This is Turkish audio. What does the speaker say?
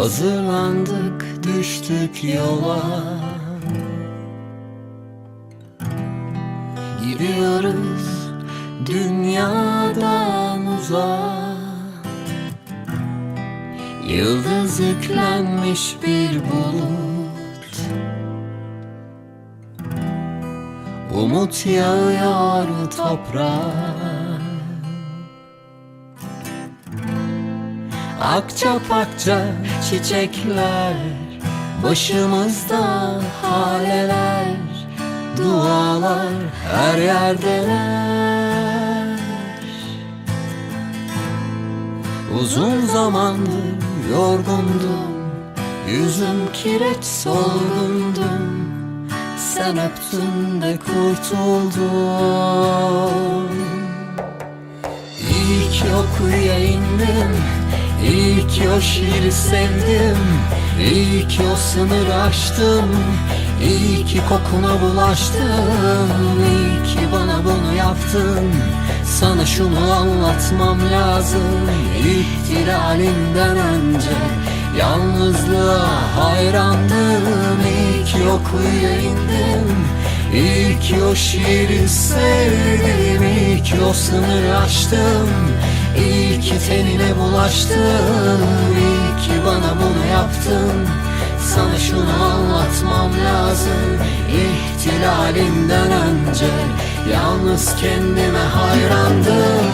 Hazırlandık düştük yola. Gidiyoruz dünyadan uzağa. Yıldız yüklenmiş bir bulut. Umut yağıyor toprağa Akça pakça çiçekler Başımızda haleler Dualar her yerdeler. Uzun zamandır yorgundum Yüzüm kireç solgundum. Sen öptün de kurtuldum İyi ki o kuyuya indim İyi ki o şiiri sevdim İyi o sınırı aştım İyi kokuna bulaştım İyi bana bunu yaptın. Sana şunu anlatmam lazım İhtilalinden önce Yalnızlığa hayrandım. İyi ki indim İyi ki o şiiri sevdim İyi o sınırı aştım İyi ki tenine bulaştım İyi ki bana bunu yaptın. Sana şunu anlatmam lazım İhtilalinden önce Yalnız kendime hayrandım